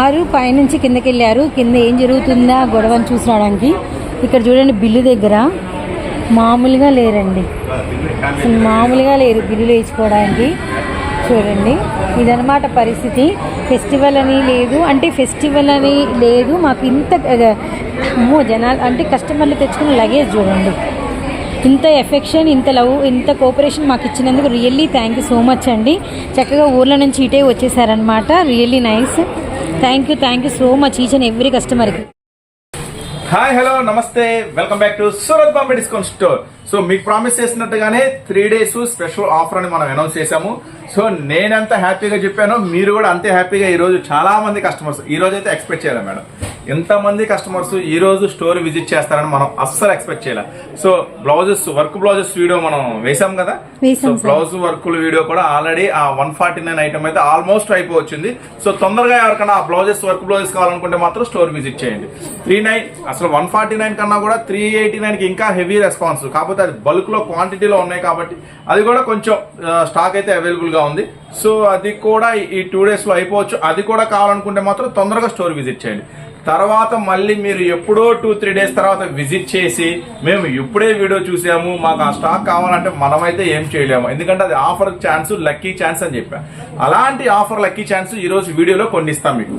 వారు పైనుంచి కిందకి వెళ్ళారు కింద ఏం జరుగుతుందా గొడవని చూసి రావడానికి ఇక్కడ చూడండి బిల్లు దగ్గర. మామూలుగా లేరండి. అసలు మామూలుగా లేరు బిల్లులు వేయించుకోవడానికి చూడండి. ఇదనమాట పరిస్థితి. ఫెస్టివల్ అని లేదు. అంటే ఫెస్టివల్ అని లేదు. మాకు ఇంత అమ్మో జనాలు అంటే కస్టమర్లు తెచ్చుకున్న లగేజ్ చూడండి. ఇంత ఎఫెక్షన్ ఇంత లవ్ ఇంత కోఆపరేషన్ మాకు ఇచ్చినందుకు really thank you so much అండి. చక్కగా ఊర్ల నుంచి ఇటే వచ్చేసారనమాట really nice. Thank you thank you so much each and every కస్టమర్కి hi hello namaste. Welcome back to Surat Bombay discount store so మీకు ప్రామిస్ చేసినట్టుగానే త్రీ డేస్ స్పెషల్ ఆఫర్ అని మనం అనౌన్స్ చేశాము. సో నేనెంత హ్యాపీగా చెప్పానో మీరు కూడా అంతే హ్యాపీగా ఈ రోజు చాలా మంది కస్టమర్స్ ఈ రోజు అయితే ఎక్స్పెక్ట్ చేయాలి మేడం. ఎంతమంది కస్టమర్స్ ఈ రోజు స్టోర్ విజిట్ చేస్తారని మనం అస్సలు ఎక్స్పెక్ట్ చేయాలి. So blouses work blouses video మనం వేసాం కదా? సో. బ్లౌజ్ వర్కుల వీడియో కూడా ఆల్రెడీ ఆ వన్ ఫార్టీ నైన్ ఐటమ్ అయితే ఆల్మోస్ట్ అయిపోవచ్చింది. సో తొందరగా ఎవరికైనా ఆ బ్లౌజెస్ వర్క్ బ్లౌజెస్ కావాలనుకుంటే మాత్రం స్టోర్ విజిట్ చేయండి. త్రీ నైన్ అసలు వన్ ఫార్టీ నైన్ కన్నా కూడా త్రీ ఎయిటీ నైన్కి ఇంకా హెవీ రెస్పాన్స్ కాకపోతే అది బల్క్లో క్వాంటిటీలో ఉన్నాయి కాబట్టి అది కూడా కొంచెం స్టాక్ అయితే అవైలబుల్గా ఉంది. సో అది కూడా ఈ టూ డేస్లో అయిపోవచ్చు. అది కూడా కావాలనుకుంటే మాత్రం తొందరగా స్టోర్ విజిట్ చేయండి. తర్వాత మళ్ళీ మీరు ఎప్పుడో టూ త్రీ డేస్ తర్వాత విజిట్ చేసి మేము ఇప్పుడే వీడియో చూసాము. మాకు ఆ స్టాక్ కావాలంటే మనమైతే ఏం చేయలేము. ఎందుకంటే అది ఆఫర్ ఛాన్స్ లక్కీ ఛాన్స్ అని చెప్పా. అలాంటి ఆఫర్ లక్కీ ఛాన్స్ ఈ రోజు వీడియోలో కొన్ని ఇస్తాం మీకు.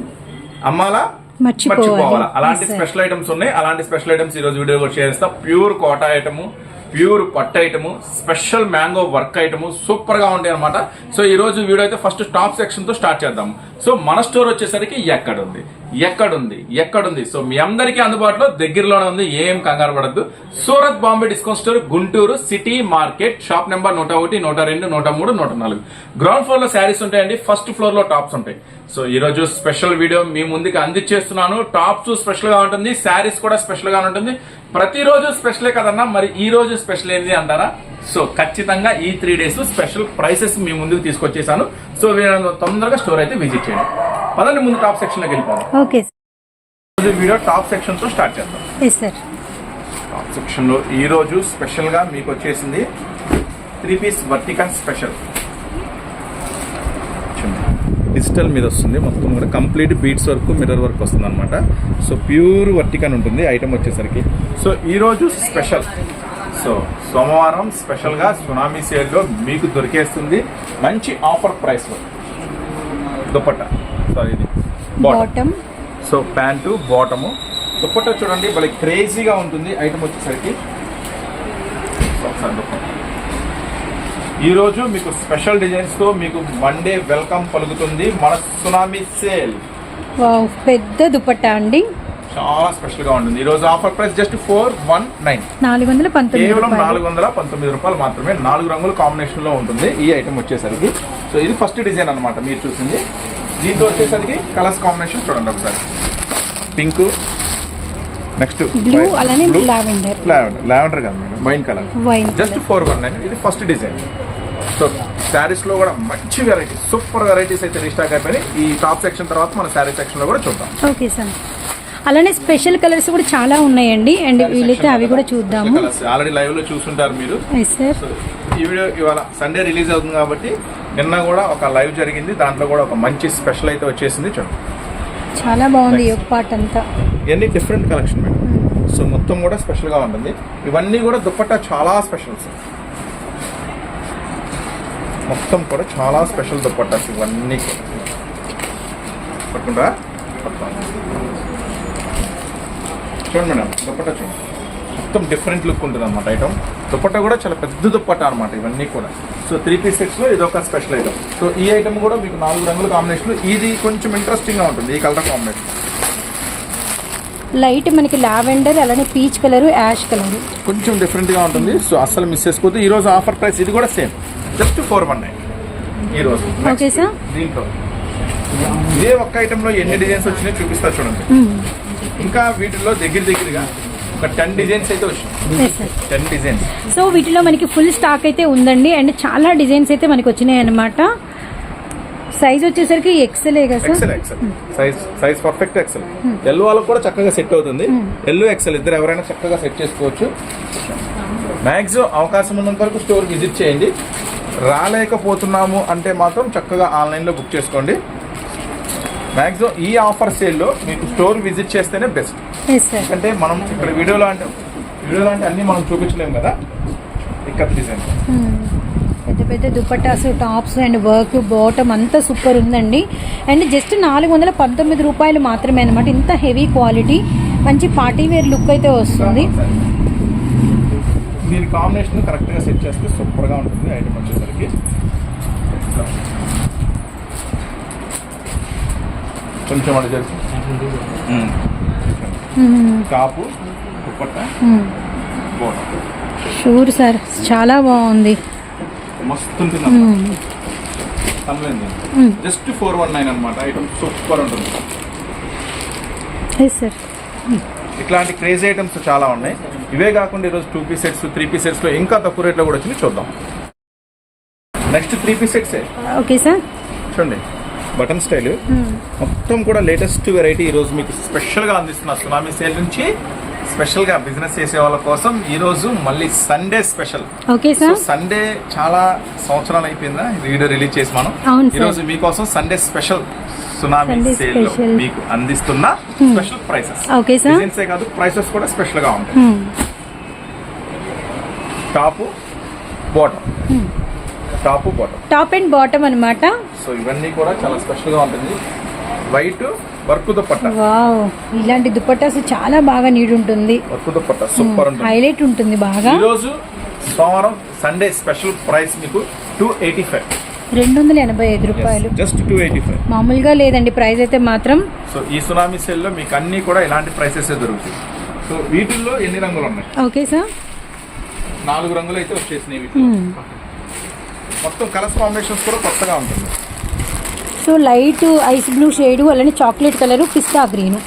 అమ్మాలా? మర్చిపోవాలి. అలాంటి. స్పెషల్ ఐటమ్స్ ఉన్నాయి. అలాంటి స్పెషల్ ఐటమ్స్ ఈ రోజు వీడియో షేర్ చేస్తాం. Pure Kota item. ప్యూర్ పట్టు item special mango work item సూపర్గా ఉంటాయి అనమాట సో ఈ రోజు వీడియో అయితే ఫస్ట్ టాప్ సెక్షన్తో స్టార్ట్ చేద్దాం. సో మన స్టోర్ వచ్చేసరికి ఎక్కడుంది? ఎక్కడుంది? ఎక్కడుంది? సో మీ అందరికీ అందుబాటులో దగ్గరలోనే ఉంది ఏం కంగారు పడద్దు. Surat Bombay discount store Guntur city market shop number నూట ఒకటి నూట రెండు నూట మూడు నూట నాలుగు. గ్రౌండ్ ఫ్లోర్లో శారీస్ ఉంటాయండి ఫస్ట్ ఫ్లోర్లో టాప్స్ ఉంటాయి. సో ఈ రోజు స్పెషల్ వీడియో మీ ముందుకు అందించేస్తున్నాను. టాప్స్ స్పెషల్గా ఉంటుంది శారీస్ కూడా స్పెషల్గా ఉంటుంది. ప్రతిరోజు స్పెషలే కదన్నా మరి ఈ రోజు స్పెషల్ ఏంది అంటారా? సో ఖచ్చితంగా ఈ త్రీ డేస్ స్పెషల్ ప్రైసెస్ మీ ముందుకు తీసుకొచ్చేసాను. సో వీళ్ళని తొందరగా స్టోర్ అయితే విజిట్ చేయండి. పదండి ముందు టాప్ సెక్షన్లోకి వెళ్ళిపోదాం. ఓకే వీడియో టాప్ సెక్షన్తో స్టార్ట్ చేద్దాం. టాప్ సెక్షన్లో ఈ రోజు స్పెషల్గా మీకు వచ్చేసింది three piece vertical special. Digital మీద వస్తుంది. మొత్తం కూడా complete beads work mirror work వస్తుంది అనమాట సో ప్యూర్ వర్టికన్ ఉంటుంది. ఐటమ్ వచ్చేసరికి. సో ఈ రోజు స్పెషల్. సో సోమవారం స్పెషల్గా సునామీ సేల్లో మీకు దొరికేస్తుంది మంచి ఆఫర్ ప్రైస్. లో దుపట్టా. సారీ ఇది bottom. So pant bottom. Dupatta చూడండి భలే క్రేజీగా ఉంటుంది. ఐటమ్ వచ్చేసరికి. ఒకసారి దుప్పట్టా. ఈ రోజు మీకు స్పెషల్ డిజైన్స్తో మీకు వన్ డే వెల్కమ్ పలుకుతుంది. మన సునామీ సేల్. వావ్ పెద్ద దుపట్టా అండి. చాలా స్పెషల్గా ఉంటుంది. ఈ రోజు offer price just four one nine నాలుగు వందల పంతొమ్మిది కేవలం నాలుగు వందల పంతొమ్మిది రూపాయలు మాత్రమే నాలుగు రంగుల కాంబినేషన్లో ఉంటుంది. ఈ ఐటమ్ వచ్చేసరికి. సో ఇది ఫస్ట్ డిజైన్ అన్నమాట మీరు చూసింది. దీంతో వచ్చేసరికి కలర్స్ కాంబినేషన్ చూడండి ఒకసారి. పింక్ నెక్స్ట్ బ్లూ అలానే లావెండర్ లావెండర్ లావెండర్ కాదు madam. Wine colour wine just four one nine ఇది ఫస్ట్ డిజైన్ సో శారీస్లో కూడా మంచి వెరైటీ సూపర్ వెరైటీస్ అయితే రీస్టాక్ అయిపోయినాయి. ఈ టాప్ సెక్షన్ తర్వాత మన శారీ సెక్షన్లో కూడా చూద్దాం. Okay sir. అలానే స్పెషల్ కలర్స్ కూడా చాలా ఉన్నాయండి. అండ్ వీలైతే అవి కూడా చూద్దాము. ఆల్రెడీ లైవ్లో చూసుంటారు మీరు. సార్ ఈ వీడియో ఇవాళ సండే రిలీజ్ అవుతుంది కాబట్టి నిన్న కూడా ఒక లైవ్ జరిగింది. దాంట్లో కూడా ఒక మంచి స్పెషల్ అయితే వచ్చేసింది చూడండి. చాలా బాగుంది ఈ పార్ట్ అంతా. ఇవన్నీ డిఫరెంట్ కలెక్షన్ మేడం సో మొత్తం కూడా స్పెషల్గా ఉంటుంది. ఇవన్నీ కూడా దుప్పట్టా చాలా స్పెషల్స్ మొత్తం కూడా చాలా స్పెషల్ దుప్పట్టాస్ ఇవన్నీ. పట్టుకోండి. చూడండి మేడం దుప్పట్టా చూడండి. మొత్తం డిఫరెంట్ లుక్ ఉంటుంది అనమాట ఐటమ్ దుప్పట్టా కూడా చాలా పెద్ద దుప్పట్టా అనమాట ఇవన్నీ కూడా. సో త్రీ పీస్ సెట్స్లో ఇది ఒక స్పెషల్ ఐటమ్ సో ఈ ఐటమ్ కూడా మీకు నాలుగు రంగుల కాంబినేషన్ ఇది కొంచెం ఇంట్రెస్టింగ్గా ఉంటుంది ఈ కలర్ కాంబినేషన్ లైట్ మనకి లావెండర్ అలానే పీచ్ కలర్ యాష్ కలర్ కొంచెం డిఫరెంట్గా ఉంటుంది. సో అస్సలు మిస్ చేసుకోవద్దు. ఈ రోజు ఆఫర్ ప్రైస్ ఇది కూడా same just four one nine ఈ రోజు. Okay sir. దీంట్లో. ఇదే ఒక్క ఐటమ్లో ఎన్ని డిజైన్స్ వచ్చినాయో చూపిస్తా చూడండి. ఇంకా వీటిల్లో దగ్గర దగ్గరగా ఒక టెన్ డిజైన్స్ అయితే టెన్ డిజైన్స్. సో వీటిలో మనకి ఫుల్ స్టాక్ అయితే ఉందండి. అండ్ చాలా డిజైన్స్ అయితే మనకి వచ్చినాయి అనమాట సైజ్ వచ్చేసరికి ఎక్సెలే సైజ్ సైజ్ పర్ఫెక్ట్ ఎక్సెల్ ఎల్లో వాళ్ళకి కూడా చక్కగా సెట్ అవుతుంది. ఎల్లో ఎక్సెల్ ఇద్దరు ఎవరైనా చక్కగా సెట్ చేసుకోవచ్చు. మ్యాక్సిమం అవకాశం ఉన్నంత వరకు స్టోర్ విజిట్ చేయండి. రాలేకపోతున్నాము అంటే మాత్రం చక్కగా ఆన్లైన్లో బుక్ చేసుకోండి. మ్యాక్సిమం ఈ ఆఫర్ సేల్లో మీకు స్టోర్ విజిట్ చేస్తేనే బెస్ట్. అంటే మనం ఇక్కడ వీడియోలో అంటే వీడియోలో అంటే అన్నీ మనం చూపించలేము కదా? ఇక్కడ డిజైన్. పెద్ద పెద్ద dupattas tops and work bottom అంతా సూపర్ ఉందండి. అండ్ జస్ట్ నాలుగు వందల పంతొమ్మిది రూపాయలు మాత్రమే అనమాట ఇంత హెవీ క్వాలిటీ మంచి పార్టీ వేర్ లుక్ అయితే వస్తుంది. దీని కాంబినేషన్ కరెక్ట్గా సెట్ చేస్తే సూపర్గా ఉంటుంది ఐటమ్ వచ్చేసరికి. కొంచెం అటు చేసి. కాపు దుప్పట్ట షూర్ సార్ చాలా బాగుంది. మస్తు ఉంటుంది. జస్ట్ ఫోర్ వన్ నైన్ అనమాట ఐటమ్ సూపర్ ఉంటుంది. సార్ ఇట్లాంటి క్రేజీ ఐటమ్స్ చాలా ఉన్నాయి. ఇవే కాకుండా ఈరోజు two piece sets three piece సెట్స్లో ఇంకా తక్కువ రేట్లో కూడా వచ్చింది. చూద్దాం. నెక్స్ట్ త్రీ పీస్ సెట్సే ఓకే సార్. చూడండి. Button style. మొత్తం కూడా లేటెస్ట్ వెరైటీ ఈరోజు మీకు స్పెషల్గా అందిస్తున్న సునామీ సేల్ నుంచి స్పెషల్గా బిజినెస్ చేసే వాళ్ళ కోసం ఈరోజు మళ్ళీ Sunday special. Okay so sir Sunday చాలా సంవత్సరాలు అయిపోయిందా? వీడియో రిలీజ్ చేసి మనం. ఈరోజు మీకోసం సండే స్పెషల్. Tsunami sale. మీకు అందిస్తున్న స్పెషల్ ప్రైసెస్ ఓకే సార్ డిజైన్సే కాదు ప్రైసెస్ కూడా స్పెషల్గా ఉంటాయి. Top bottom top bottom top and bottom అనమాట సో ఇవన్నీ కూడా చాలా స్పెషల్గా ఉంటుంది. వైట్ వర్క్ దుపట్ట వావ్ ఇలాంటి దుపట్టాస్ చాలా బాగా నీడ్ ఉంటుంది. వర్క్ దుపట్ట సూపర్ ఉంటుంది. హైలైట్ ఉంటుంది బాగా. ఈ రోజు సోమవారం సండే స్పెషల్ ప్రైస్ మీకు టూ ఎయిటీ ఫైవ్ రెండు వందల ఎనభై ఐదు రూపాయలు. జస్ట్ టూ ఎయిటీ ఫైవ్ మామూలుగా లేదండి ప్రైస్ అయితే మాత్రం. సో ఈ సునామీ సేల్లో మీకు అన్ని కూడా ఇలాంటి ప్రైసెస్ దొరుకుతాయి. సో వీటిల్లో ఎన్ని రంగులు ఉన్నాయి? Okay sir. నాలుగు రంగులు అయితే వచ్చేసినాయి వీటిలో. మ్మ్. మొత్తం కలర్స్ కాంబినేషన్స్ కూడా కొత్తగా ఉంటుంది. So light ice blue shade అలానే chocolate colour pista green.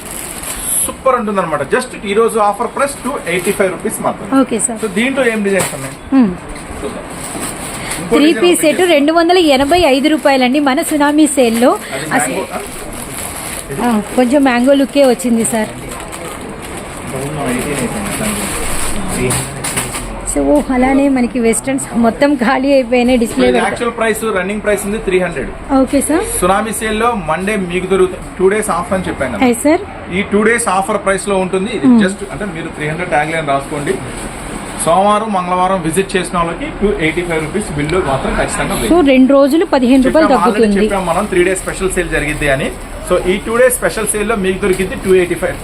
Super ఉంటుంది అనమాట జస్ట్ ఈ రోజు offer price two eighty five rupees మాత్రమే. Okay sir. సో దీంట్లో ఏం డిజైన్స్ ఉన్నాయి? చూద్దాం. ఇంకో త్రీ పీస్ సెట్ రెండు వందల ఎనభై ఐదు రూపాయలండి. మన సునామీ సేల్లో. అసలు కొంచెం మ్యాంగో లుక్కే వచ్చింది సార్. సో అలానే మనకి వెస్టర్న్స్ మొత్తం ఖాళీ అయిపోయినాయి display actual price running price ఉంది three hundred okay sir. Tsunami సేల్లో మండే మీకు దొరుకుతుంది టూ డేస్ ఆఫర్ అని చెప్పాను సార్ ఈ టూ డేస్ ఆఫర్ ప్రైస్లో ఉంటుంది. జస్ట్ అంటే మీరు త్రీ హండ్రెడ్ ట్యాగ్ లైన్ రాసుకోండి. సోమవారం మంగళవారం విజిట్ చేసిన వాళ్ళకి two eighty five rupees bill మాత్రం ఖచ్చితంగా సో రెండు రోజులు పదిహేను రూపాయలు తగ్గుతుంది. చెప్పాం మనం త్రీ డేస్ స్పెషల్ సేల్ జరిగింది అని. సో ఈ టూ డేస్ స్పెషల్ సేల్లో మీకు దొరికింది టూ ఎయిటీ ఫైవ్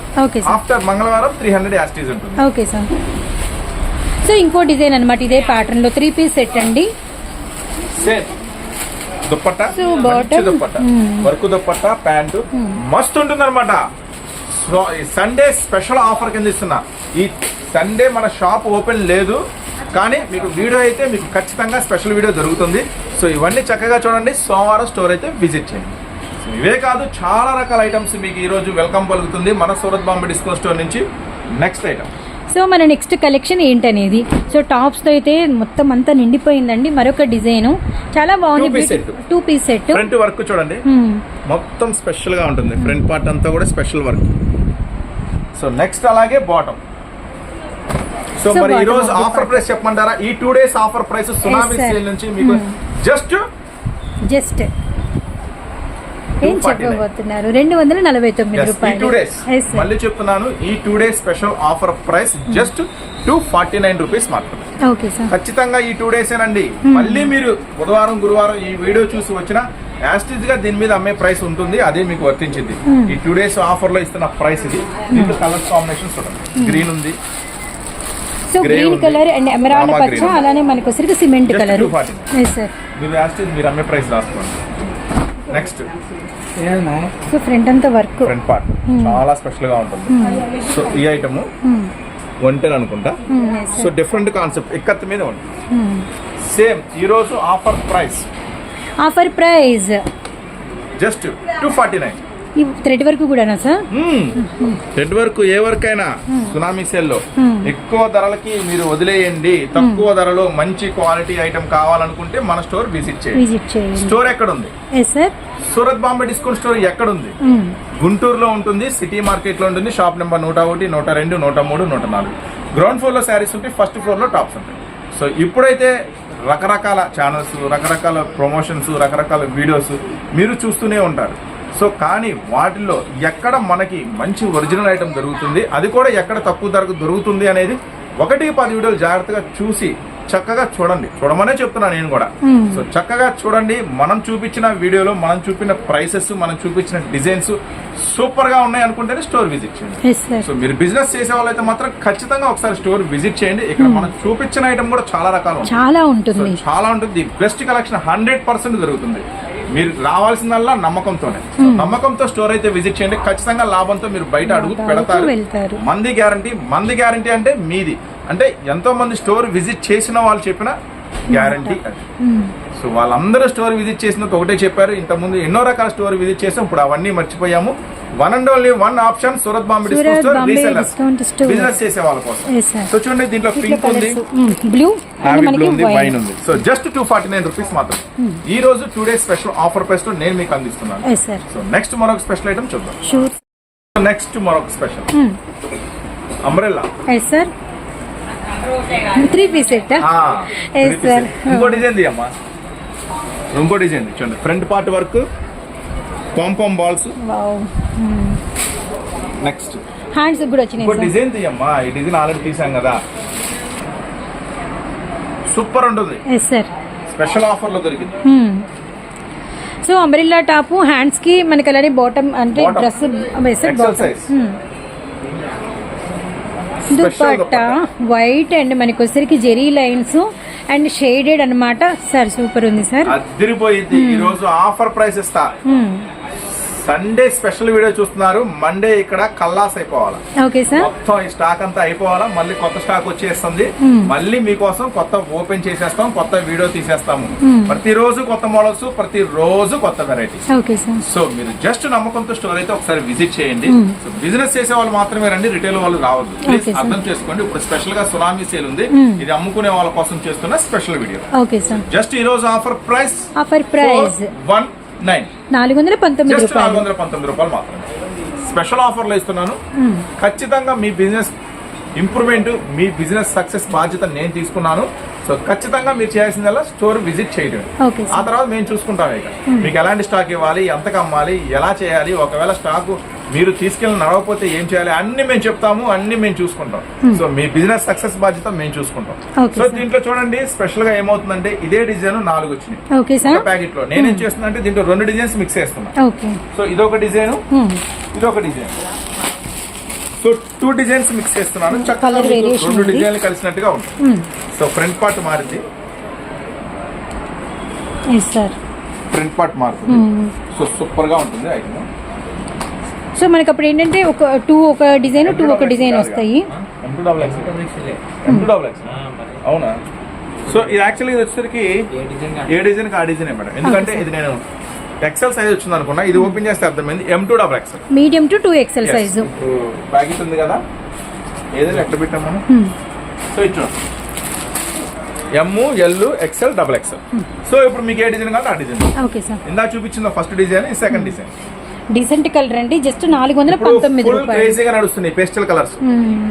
ఆఫ్టర్ మంగళవారం త్రీ హండ్రెడ్ యాస్టీస్ ఉంటుంది. Okay sir. సో ఇంకో డిజైన్ అనమాట ఇదే ప్యాటర్న్లో త్రీ పీస్ సెట్ అండి. Same dupatta dupatta. Hmm. Work dupatta pant మస్తు ఉంటుంది అనమాట సండే స్పెషల్ ఆఫర్ కింద ఇస్తున్నా. ఈ సండే మన షాప్ ఓపెన్ లేదు. కానీ మీకు వీడియో అయితే మీకు ఖచ్చితంగా స్పెషల్ వీడియో దొరుకుతుంది. సో ఇవన్నీ చక్కగా చూడండి. సోమవారం స్టోర్ అయితే విజిట్ చేయండి. ఇవే కాదు చాలా రకాల ఐటమ్స్ మీకు ఈ రోజు వెల్కమ్ పలుకుతుంది. మన సూరత్ బాంబే డిస్కౌంట్ స్టోర్ నుంచి నెక్స్ట్ ఐటమ్ సో మన నెక్స్ట్ కలెక్షన్ ఏంటనేది? సో టాప్స్తో అయితే మొత్తం అంతా నిండిపోయిందండి. మరొక డిజైన్. చాలా బాగుంది. Two piece set front work చూడండి. మొత్తం స్పెషల్గా ఉంటుంది. ఫ్రంట్ పార్ట్ అంతా కూడా స్పెషల్ వర్క్ సో నెక్స్ట్ అలాగే బాటమ్ సో మరి ఈ రోజు ఆఫర్. ప్రైస్ చెప్పమంటారా? ఈ two days offer price tsunami. Sale నుంచి మీకు జస్ట్ జస్ట్ ఏం 249. చెప్పబోతున్నారు? రెండు వందల నలభై తొమ్మిది రూపాయలు. మళ్ళీ చెప్తున్నాను ఈ two days special offer price just two forty nine rupees మాత్రమే. ఖచ్చితంగా ఈ టూ డేస్ ఏనండి. మళ్ళీ మీరు బుధవారం గురువారం ఈ వీడియో చూసి వచ్చిన యాస్టిజ్గా దీని మీద అమ్మే ప్రైస్ ఉంటుంది అదే మీకు వర్తించింది ఈ టూ డేస్ ఆఫర్లో ఇస్తున్న ప్రైస్ ఇది. దీంట్లో కలర్ కాంబినేషన్ చూడండి. గ్రీన్ ఉంది సో గ్రీన్ ఉంది. కలర్ అండ్ ఎమరాల్డ్ పచ్చ. అలానే మనకు వచ్చరికి సిమెంట్ కలర్ 240. ఎస్ సార్ మీరు అమ్మే ప్రైస్ రాసుకోండి నెక్స్ట్ సో ఫ్రంట్ అంతా వర్క్ ఫ్రంట్ పార్ట్ చాలా స్పెషల్గా ఉంటుంది. సో ఈ ఐటమ్ ఒంటెన్ అనుకుంటా. సో డిఫరెంట్ కాన్సెప్ట్ ఇక్కత్ మీద ఉంటుంది సేమ్ ఈ రోజు offer price offer price just two forty nine ఈ థ్రెడ్ వర్క్ కూడానా సార్? రెడ్ వర్క్ ఏ వర్క్ అయినా సునామీ సేల్లో Hmm. ఎక్కువ ధరలకి మీరు వదిలేయండి. తక్కువ ధరలో మంచి క్వాలిటీ ఐటమ్ కావాలనుకుంటే మన స్టోర్ విజిట్ చేయండి. స్టోర్ ఎక్కడ ఉంది సూరత్ బాంబే డిస్కౌంట్ స్టోర్ ఎక్కడ ఉంది గుంటూరులో ఉంటుంది సిటీ మార్కెట్లో ఉంటుంది షాప్ నెంబర్ నూట ఒకటి నూట రెండు నూట మూడు నూట నాలుగు. గ్రౌండ్ ఫ్లోర్లో శారీస్ ఉంటాయి ఫస్ట్ ఫ్లోర్లో టాప్స్ ఉంటాయి. సో ఇప్పుడైతే రకరకాల ఛానల్స్ రకరకాల ప్రమోషన్స్ రకరకాల వీడియోస్ మీరు చూస్తూనే ఉంటారు. సో కానీ వాటిల్లో ఎక్కడ మనకి మంచి ఒరిజినల్ ఐటమ్ దొరుకుతుంది అది కూడా ఎక్కడ తక్కువ ధరకు దొరుకుతుంది అనేది ఒకటి పది వీడియోలు జాగ్రత్తగా చూసి చక్కగా చూడండి. చూడమనే చెప్తున్నా నేను కూడా. సో చక్కగా చూడండి మనం చూపించిన వీడియోలో మనం చూపిన ప్రైసెస్ మనం చూపించిన డిజైన్స్ సూపర్గా ఉన్నాయి అనుకుంటేనే స్టోర్ విజిట్ చేయండి. సో మీరు బిజినెస్ చేసే వాళ్ళైతే మాత్రం ఖచ్చితంగా ఒకసారి స్టోర్ విజిట్ చేయండి. ఇక్కడ మనం చూపించిన ఐటమ్ కూడా చాలా రకాలు చాలా ఉంటుంది. చాలా ఉంటుంది. బెస్ట్ కలెక్షన్ హండ్రెడ్ పర్సెంట్ దొరుకుతుంది. మీరు రావాల్సిందల్లా నమ్మకంతోనే. నమ్మకంతో స్టోర్ అయితే విజిట్ చేయండి. ఖచ్చితంగా లాభంతో మీరు బయట అడుగు పెడతారు. మంది గ్యారంటీ మంది గ్యారంటీ అంటే మీది. అంటే ఎంతో మంది స్టోర్ విజిట్ చేసిన వాళ్ళు చెప్పిన గ్యారంటీ. సో వాళ్ళందరూ స్టోర్ విజిట్ చేసినందుకు ఒకటే చెప్పారు. ఇంతకుముందు ఎన్నో రకాల స్టోర్ విజిట్ చేసాం. ఇప్పుడు అవన్నీ మర్చిపోయాము. One and only one option Surat Bombay discount store. Business చేసే వాళ్ళ కోసం. సో చూడండి దీంట్లో పింక్ ఉంది. బ్లూ బ్లూ ఉంది వైన్ ఉంది. So just two forty nine rupees మాత్రం ఈ రోజు టూ డేస్ స్పెషల్ ఆఫర్ ప్రైస్తో నేను మీకు అందిస్తున్నాను. సో నెక్స్ట్ మరొక స్పెషల్ ఐటమ్ చూద్దాం. నెక్స్ట్ మరొక special Hmm. Umbrella sir three piece set. ఇంకో డిజైన్ తీయమ్మా ఇంకో డిజైన్ చూడండి. Front part work pompom balls. Next hands కూడా వచ్చినాయి ఇంకో డిజైన్ తీయమ్మా. ఈ డిజైన్ ఆల్రెడీ తీసాం కదా. సూపర్ ఉంటుంది. ఎస్ సార్ స్పెషల్ ఆఫర్లో దొరికింది. సో అంబ్రిల్లా టాప్ హ్యాండ్స్కి మనకి అలానే బాటమ్ అంటే. డ్రెస్ దుపట్టా. వైట్ అండ్ మనకి వచ్చేసరికి జెరీ లైన్స్ అండ్ షేడెడ్ అన్నమాట. సార్ సూపర్ ఉంది సార్. అదిరిపోయింది. ఈ రోజు ఆఫర్ ప్రైస్ ఇస్తా. సండే స్పెషల్ వీడియో చూస్తున్నారు. మండే ఇక్కడ కల్లాస్ అయిపోవాలి. ఓకే సార్ మొత్తం ఈ స్టాక్ అంతా అయిపోవాలా. మళ్ళీ కొత్త స్టాక్ వచ్చేస్తుంది. మళ్ళీ మీకోసం కొత్త ఓపెన్ చేసేస్తాం కొత్త వీడియో తీసేస్తాము. ప్రతిరోజు కొత్త మోడల్స్ ప్రతి రోజు కొత్త వెరైటీస్ ఓకే సార్ సో మీరు జస్ట్ నమ్మకంతో స్టోర్ అయితే ఒకసారి విజిట్ చేయండి. సో బిజినెస్ చేసే వాళ్ళు మాత్రమే రండి రిటైల్ వాళ్ళు రావద్దు. అర్థం చేసుకోండి. ఇప్పుడు స్పెషల్గా సునామీ సేల్ ఉంది. ఇది అమ్ముకునే వాళ్ళ కోసం చేస్తున్న special video okay sir just ఈ రోజు offer price offer price one nine. నాలుగు వందల పంతొమ్మిది నాలుగు రూపాయలు. వందల పంతొమ్మిది రూపాయలు మాత్రమే. స్పెషల్ ఆఫర్లో ఇస్తున్నాను. ఖచ్చితంగా మీ బిజినెస్ ఇంప్రూవ్మెంట్ మీ బిజినెస్ సక్సెస్ బాధ్యత నేను తీసుకున్నాను. సో ఖచ్చితంగా మీరు చేయాల్సిందల్లా స్టోర్ విజిట్ చేయడం. ఆ తర్వాత మేము చూసుకుంటాం ఇక. మీకు ఎలాంటి స్టాక్ ఇవ్వాలి ఎంతకు అమ్మాలి ఎలా చేయాలి ఒకవేళ స్టాక్ మీరు తీసుకెళ్ళి నడవకపోతే ఏం చేయాలి? అన్ని మేము చెప్తాము అన్ని మేము చూసుకుంటాం. సో మీ బిజినెస్ సక్సెస్ బాధ్యత మేము చూసుకుంటాం. సో. దీంట్లో చూడండి స్పెషల్గా ఏమవుతుందంటే ఇదే డిజైన్ నాలుగు వచ్చినాయి. ప్యాకెట్లో నేనేం చేస్తున్నా అంటే దీంట్లో రెండు డిజైన్స్ మిక్స్ చేస్తున్నా. సో ఇదొక డిజైన్. ఇదొక design. So two designs mix చేస్తున్నాను. చక్కగా రెండు. డిజైన్లు కలిసినట్టుగా ఉంటుంది సో ఫ్రంట్ పార్ట్ మారింది. ఫ్రంట్ పార్ట్ మారుతుంది. సో సూపర్గా ఉంటుంది ఐటమ్ సో మనకి అప్పుడు ఏంటంటే ఒక టూ ఒక డిజైన్ టూ ఒక డిజైన్ వస్తాయి. అవునా? సో ఇది యాక్చువల్లీ ఇది వచ్చేసరికి ఏ డిజైన్ ఆ డిజైన్ మేడం. ఎందుకంటే. ఇది నేను ఎక్సెల్ సైజ్ వచ్చింది అనుకున్నా ఇది ఓపెన్ చేస్తే అర్థమైంది M two double XL medium to two XL size packet ఉంది కదా ఏదైనా ఎట్లా పెట్టాం మనం? సో ఇచ్చు M L XL double XL so ఇప్పుడు మీకు ఏ డిజైన్ కావాలి ఆ డిజైన్. ఓకే సార్ ఇందా చూపించిన first design second design. Decent colour అండి. జస్ట్ నాలుగు వందల పంతొమ్మిది క్రేజీగా నడుస్తున్నాయి పేస్టల్ కలర్స్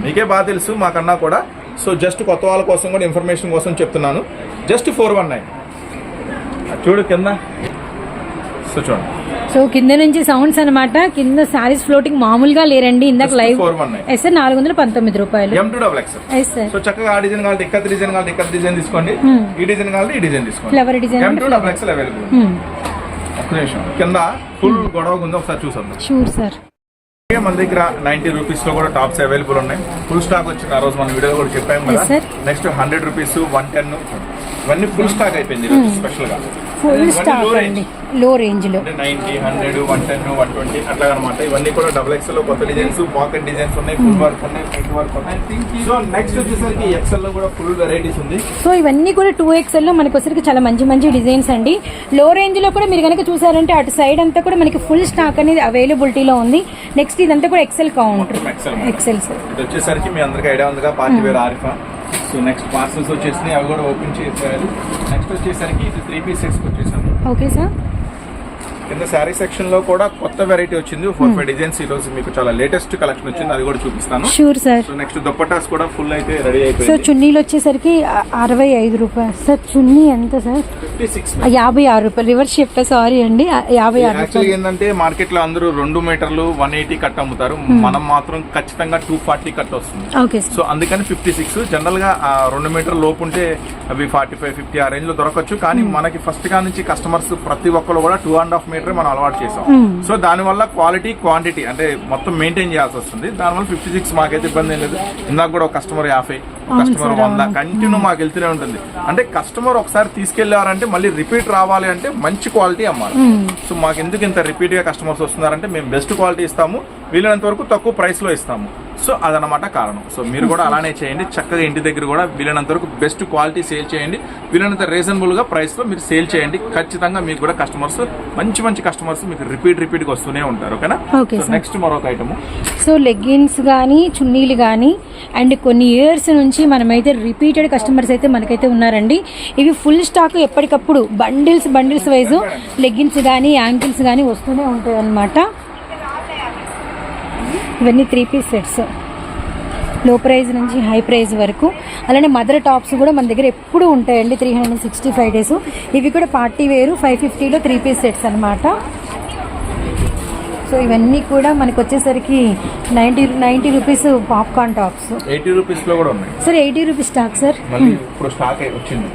మీకే బాగా తెలుసు మాకన్నా కూడా. సో జస్ట్ కొత్త వాళ్ళ కోసం కూడా ఇన్ఫర్మేషన్ కోసం చెప్తున్నాను. జస్ట్ ఫోర్ వన్ నైన్ చూడు కింద. సో చూడండి. సో కింద నుంచి సౌండ్స్ అన్నమాట. కింద సారీస్ ఫ్లోటింగ్ మామూలుగా లేరండి. ఇందాక లైవ్ 419. ఎస్ సార్ నాలుగు వందల పంతొమ్మిది రూపాయలు. సో చక్కగా ఆ డిజైన్ కావాలి ఇక్కడ డిజైన్ కావాలి ఇక్కడ డిజైన్ తీసుకోండి. ఈ డిజైన్ కావాలి ఈ డిజైన్ తీసుకోండి. డబుల్ ఎక్సెల్ అవైలబుల్ ఒక్క నిమిషం. కింద ఫుల్ గొడవ ఉంది ఒకసారి చూసొద్దాం. షూర్ సార్ మన దగ్గర నైన్టీ రూపీస్లో కూడా టాప్స్ అవైలబుల్ ఉన్నాయి. ఫుల్ స్టాక్ వచ్చింది. ఆ రోజు మన వీడియో కూడా చెప్పాము కదా. Next hundred rupees one ten ఇవన్నీ ఫుల్ స్టాక్ అయిపోయింది స్పెషల్గా. Full stock. అండి. లో రేంజ్లో. Ninety hundred one ten one twenty అట్లా అనమాట ఇవన్నీ కూడా డబుల్ ఎక్స్ఎల్లో కొత్త డిజైన్స్ పాకెట్ డిజైన్స్ ఉన్నాయి ఫుల్ వర్క్ ఉన్నాయి వర్క్ ఉన్నాయి. సో నెక్స్ట్ వచ్చేసరికి ఎక్స్ఎల్లో కూడా ఫుల్ వెరైటీస్ ఉంది. సో ఇవన్నీ కూడా టూ ఎక్స్ఎల్లో మనకి వచ్చరికి చాలా మంచి మంచి డిజైన్స్ అండి. లో రేంజ్లో కూడా మీరు కనుక చూసారంటే అటు సైడ్ అంతా కూడా మనకి ఫుల్ స్టాక్ అనేది అవైలబిలిటీలో ఉంది. నెక్స్ట్ ఇదంతా కూడా ఎక్సెల్ కౌంటర్ ఎక్సెల్ సార్ ఇది వచ్చేసరికి మీ అందరికి ఐడియా ఉందిగా party wear Arifa so next parcels వచ్చేసినాయి అవి కూడా ఓపెన్ చేసేయాలి నెక్స్ట్ వచ్చేసరికి ఇది త్రీ పీస్ సెట్స్ వచ్చేసాము. ఓకే సార్ కింద శారీ సెక్షన్లో కూడా కొత్త వెరైటీ వచ్చింది. ఫోర్ ఫైవ్ డిజైన్స్ ఈ రోజు మీకు చాలా లేటెస్ట్ కలెక్షన్ వచ్చింది. అది కూడా చూపిస్తాను. Sure sir so next dupattas కూడా ఫుల్ అయితే రెడీ సో అయిపోయింది. చున్నీలు వచ్చేసరికి అరవై ఐదు రూపాయలు. సార్ చున్నీ ఎంత సార్ యాభై ఆరు రూపాయలు. రివర్స్ చెప్పా సారీ అండి. యాభై ఆరు యాక్చువల్గా రూపాయలు. ఏంటంటే మార్కెట్లో అందరూ రెండు మీటర్లు వన్ ఎయిటీ కట్ అమ్ముతారు. మనం మాత్రం ఖచ్చితంగా టూ ఫార్టీ కట్ వస్తుంది. ఓకే సార్ సో అందుకని ఫిఫ్టీ సిక్స్ జనరల్గా రెండు మీటర్ లోపు ఉంటే అవి ఫార్టీ ఫైవ్ ఫిఫ్టీ ఆ రేంజ్లో దొరకచ్చు. కానీ మనకి ఫస్ట్గా నుంచి కస్టమర్స్ ప్రతి ఒక్కరు కూడా టూ అండ్ హాఫ్ మీటర్ మనం అలవాటు చేసాం. సో దాని వల్ల క్వాలిటీ క్వాంటిటీ అంటే మొత్తం మెయింటైన్ చేయాల్సి వస్తుంది దానివల్ల ఫిఫ్టీ సిక్స్ మాకైతే ఇబ్బంది ఏం లేదు. ఇందాక కూడా ఒక కస్టమర్ యాభై అవును కస్టమర్ వంద. కంటిన్యూ మాకు వెళ్తూనే ఉంటుంది. అంటే కస్టమర్ ఒకసారి తీసుకెళ్ళారంటే మళ్ళీ రిపీట్ రావాలి అంటే మంచి క్వాలిటీ అమ్మాలి. సో మాకు ఎందుకు ఇంత రిపీట్గా కస్టమర్స్ వస్తున్నారంటే మేము బెస్ట్ క్వాలిటీ ఇస్తాము వీలైనంత వరకు తక్కువ ప్రైస్లో ఇస్తాము. సో అదనమాట కారణం. సో మీరు కూడా అలానే చేయండి. చక్కగా ఇంటి దగ్గర కూడా వీలైనంత వరకు బెస్ట్ క్వాలిటీ సేల్ చేయండి. వీలైనంత రీజనబుల్గా ప్రైస్లో మీరు సేల్ చేయండి. ఖచ్చితంగా మీకు కూడా కస్టమర్స్ మంచి మంచి కస్టమర్స్ మీకు రిపీట్ రిపీట్గా వస్తూనే ఉంటారు. ఓకేనా. నెక్స్ట్ మరొక ఐటమ్ సో లెగ్గిన్స్ కానీ చున్నీలు కానీ అండ్ కొన్ని ఇయర్స్ నుంచి మనమైతే రిపీటెడ్ కస్టమర్స్ అయితే మనకైతే ఉన్నారండి. ఇవి ఫుల్ స్టాక్ ఎప్పటికప్పుడు బండిల్స్ బండిల్స్ వైజ్ లెగ్గిన్స్ కానీ యాంకిల్స్ కానీ వస్తూనే ఉంటాయి అన్నమాట ఇవన్నీ త్రీ పీస్ సెట్స్లో ప్రైస్ నుంచి హై ప్రైస్ వరకు. అలానే మదర్ టాప్స్ కూడా మన దగ్గర ఎప్పుడూ ఉంటాయండి three hundred sixty five days ఇవి కూడా పార్టీ వేరు ఫైవ్ ఫిఫ్టీలో త్రీ పీస్ సెట్స్ అన్నమాట. సో ఇవన్నీ కూడా మనకు వచ్చేసరికి ninety ninety rupees popcorn tops eighty రూపీస్లో కూడా ఉన్నాయి. Sir eighty rupees stock sir ఇప్పుడు స్టాక్ వచ్చింది.